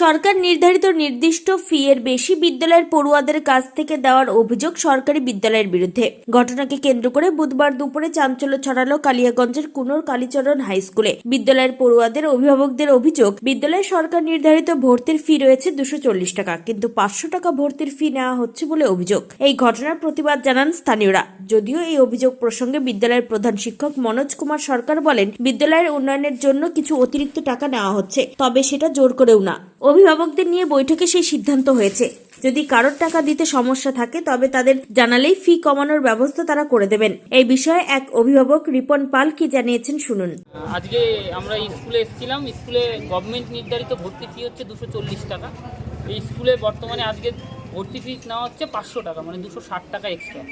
সরকার নির্ধারিত নির্দিষ্ট ফি এর বেশি বিদ্যালয়ের পড়ুয়াদের কাছ থেকে দেওয়ার অভিযোগ সরকারি বিদ্যালয়ের বিরুদ্ধে। ঘটনাকে কেন্দ্র করে বুধবার দুপুরে চাঞ্চল্য ছড়ালো কালিয়াগঞ্জের কুনোর কালীচরণ হাই স্কুলে। বিদ্যালয়ের পড়ুয়াদের অভিভাবকদের অভিযোগ, বিদ্যালয়ে সরকার নির্ধারিত ভর্তির ফি রয়েছে দুশো চল্লিশ টাকা, কিন্তু পাঁচশো টাকা ভর্তির ফি নেওয়া হচ্ছে বলে অভিযোগ। এই ঘটনার প্রতিবাদ জানান স্থানীয়রা। যদিও এই অভিযোগ প্রসঙ্গে বিদ্যালয়ের প্রধান শিক্ষক মনোজ কুমার সরকার বলেন, বিদ্যালয়ের উন্নয়নের জন্য কিছু অতিরিক্ত টাকা নেওয়া হচ্ছে, তবে সেটা জোর করেও না। অভিভাবকদের নিয়ে বৈঠকে সেই সিদ্ধান্ত হয়েছে। যদি কারোর টাকা দিতে সমস্যা থাকে, তবে তাদের জানালেই ফি কমানোর ব্যবস্থা তারা করে দেবেন। এই বিষয়ে এক অভিভাবক রিপন পাল কি জানিয়েছেন শুনুন। আজকে আমরা স্কুলে এসেছিলাম, স্কুলে গভর্নমেন্ট নির্ধারিত ভর্তি ফি হচ্ছে দুশো টাকা। এই স্কুলে বর্তমানে আজকে ভর্তি ফিস নেওয়া হচ্ছে পাঁচশো টাকা মানে দুশো ষাট টাকা এক্সট্রা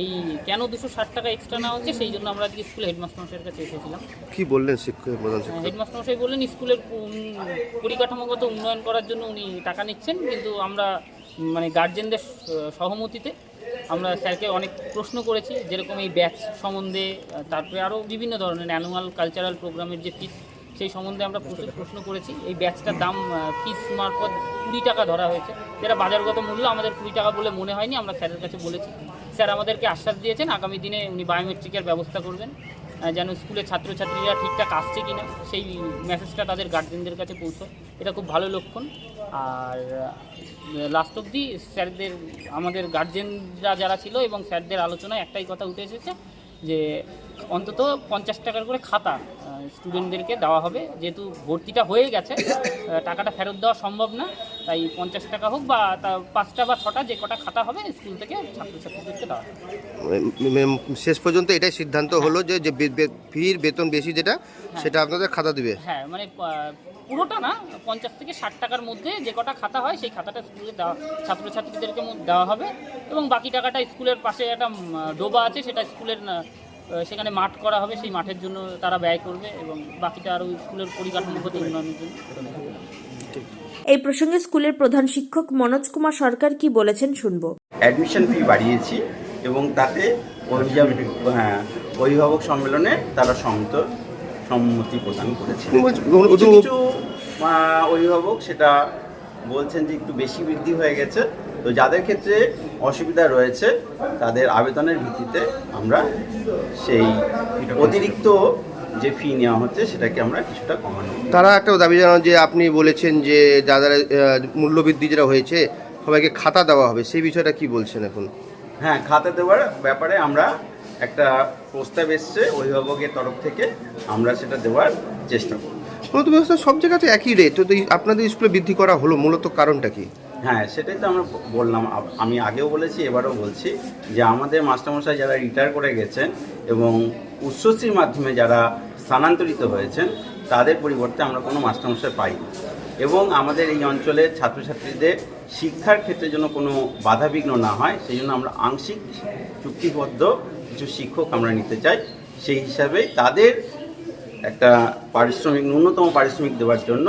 এই কেন দুশো ষাট টাকা এক্সট্রা নেওয়া হচ্ছে সেই জন্য আমরা আজকে স্কুলে হেডমাস্টার মশাইয়ের কাছে এসেছিলাম। কি বললেন শিক্ষক প্রধান হেডমাস্টার মশাই বললেন স্কুলের পরিকাঠামোগত উন্নয়ন করার জন্য উনি টাকা নিচ্ছেন কিন্তু আমরা মানে গার্জেনদের সহমতিতে আমরা স্যারকে অনেক প্রশ্ন করেছি যেরকম এই ব্যাচ সম্বন্ধে তারপরে আরও বিভিন্ন ধরনের অ্যানুয়াল কালচারাল প্রোগ্রামের যে ফিস সেই সম্বন্ধে আমরা প্রচুর প্রশ্ন করেছি। এই ব্যাচটার দাম ফিস মারফত কুড়ি টাকা ধরা হয়েছে। যেটা বাজারগত মূল্য আমাদের কুড়ি টাকা বলে মনে হয়নি, আমরা স্যারের কাছে বলেছি। স্যার আমাদেরকে আশ্বাস দিয়েছেন, আগামী দিনে উনি বায়োমেট্রিকের ব্যবস্থা করবেন যেন স্কুলের ছাত্রছাত্রীরা ঠিকঠাক আসছে কিনা, সেই মেসেজটা তাদের গার্জেনদের কাছে পৌঁছয় এটা খুব ভালো লক্ষণ। আর লাস্ট অব্দি স্যারদের, আমাদের গার্জেনরা যারা ছিল এবং স্যারদের আলোচনায় একটাই কথা উঠে এসেছে যে অন্তত পঞ্চাশ টাকার করে খাতা স্টুডেন্টদেরকে দেওয়া হবে। যেহেতু ভর্তিটা হয়ে গেছে টাকাটা ফেরত দেওয়া সম্ভব না। তাই পঞ্চাশ টাকা হোক বা তা পাঁচটা বা ছটা যে কটা খাতা হবে স্কুল থেকে ছাত্রছাত্রীদেরকে দেওয়া শেষ পর্যন্ত এটাই সিদ্ধান্ত হলো যে যে ফির বেতন বেশি যেটা সেটা আপনাদের খাতা দিবে। হ্যাঁ মানে পুরোটা না পঞ্চাশ থেকে ষাট টাকার মধ্যে যে কটা খাতা হয় সেই খাতাটা স্কুলে দেওয়া ছাত্রছাত্রীদেরকে দেওয়া হবে। এবং বাকি টাকাটা স্কুলের পাশে একটা ডোবা আছে সেটা স্কুলের সেখানে মাঠ করা হবে সেই মাঠের জন্য তারা ব্যয় করবে এবং বাকিটা আরও স্কুলের পরিকাঠামোগত উন্নয়নের জন্য। এই প্রসঙ্গে স্কুলের প্রধান শিক্ষক মনোজ কুমার সরকার কি বলেছেন শুনব। অ্যাডমিশন ফি বাড়িয়েছি এবং তাতে অভিভাবক হ্যাঁ অভিভাবক সম্মেলনে তারা সম্মত সম্মতি প্রদান করেছে কিছু অভিভাবক সেটা বলছেন যে একটু বেশি বৃদ্ধি হয়ে গেছে। তো যাদের ক্ষেত্রে অসুবিধা রয়েছে তাদের আবেদনের ভিত্তিতে আমরা সেই অতিরিক্ত যে ফি নেওয়া হচ্ছে সেটাকে আমরা কিছুটা কমানো। তারা একটা দাবি জানান যে আপনি বলেছেন যে যাদের মূল্যবৃদ্ধি যেটা হয়েছে সবাইকে খাতা দেওয়া হবে। সেই বিষয়টা কি বলছেন এখন? হ্যাঁ খাতা দেওয়ার ব্যাপারে আমরা একটা প্রস্তাব এসছে অভিভাবকের তরফ থেকে। আমরা সেটা দেওয়ার চেষ্টা করব। মূলত ব্যবস্থা সব জায়গাতে একই রেট তো আপনাদের স্কুলে বৃদ্ধি করা হলো মূলত কারণটা কি? হ্যাঁ সেটাই তো আমরা বললাম। আমি আগেও বলেছি, এবারও বলছি যে আমাদের মাস্টারমশাই যারা রিটায়ার করে গেছেন এবং উচ্চশ্রীর মাধ্যমে যারা স্থানান্তরিত হয়েছেন, তাদের পরিবর্তে আমরা কোনো মাস্টারমশাই পাই এবং আমাদের এই অঞ্চলে ছাত্রছাত্রীদের শিক্ষার ক্ষেত্রে যেন কোনো বাধাবিঘ্ন না হয়, সেই জন্য আমরা আংশিক চুক্তিবদ্ধ কিছু শিক্ষক আমরা নিতে চাই। সেই হিসাবে তাদের একটা পারিশ্রমিক, ন্যূনতম পারিশ্রমিক দেওয়ার জন্য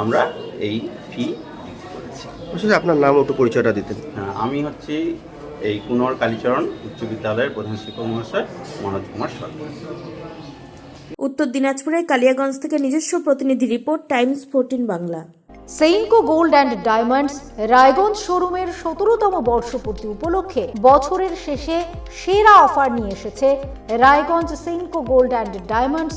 আমরা এই ফি আসলে আপনার নাম একটু পরিচয়টা দিতেন। হ্যাঁ, আমি হচ্ছি এই কুনর কালীচরণ উচ্চ বিদ্যালয়ের প্রধান শিক্ষক মহাশয় মনোজ কুমার সরকার। উত্তর দিনাজপুরের কালিয়াগঞ্জ থেকে নিজস্ব প্রতিনিধি report times fourteen Bangla. Senco gold and diamonds Raiganj শোরুমের সতেরোতম বর্ষপূর্তি উপলক্ষে বছরের শেষে সেরা অফার নিয়ে এসেছে Raiganj Senco gold and diamonds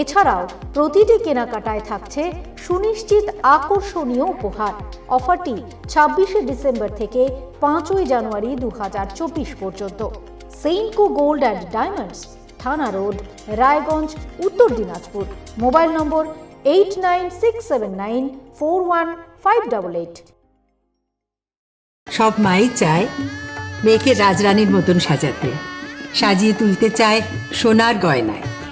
এছাড়াও প্রতিটি কেনাকাটায় থাকছে সুনিশ্চিত আকর্ষণীয় উপহার। অফারটি ছাব্বিশে ডিসেম্বর থেকে পাঁচই জানুয়ারি দু হাজার চব্বিশ পর্যন্ত। সেইনকো গোল্ড অ্যান্ড ডায়মন্ডস থানা road, Raiganj, Uttar Dinajpur. Mobile number eight nine six seven nine four one five double eight. সব মাই চায় মেয়েকে রাজরানীর মতন সাজাতে। সাজিয়ে তুলতে চায় সোনার গয়নায়।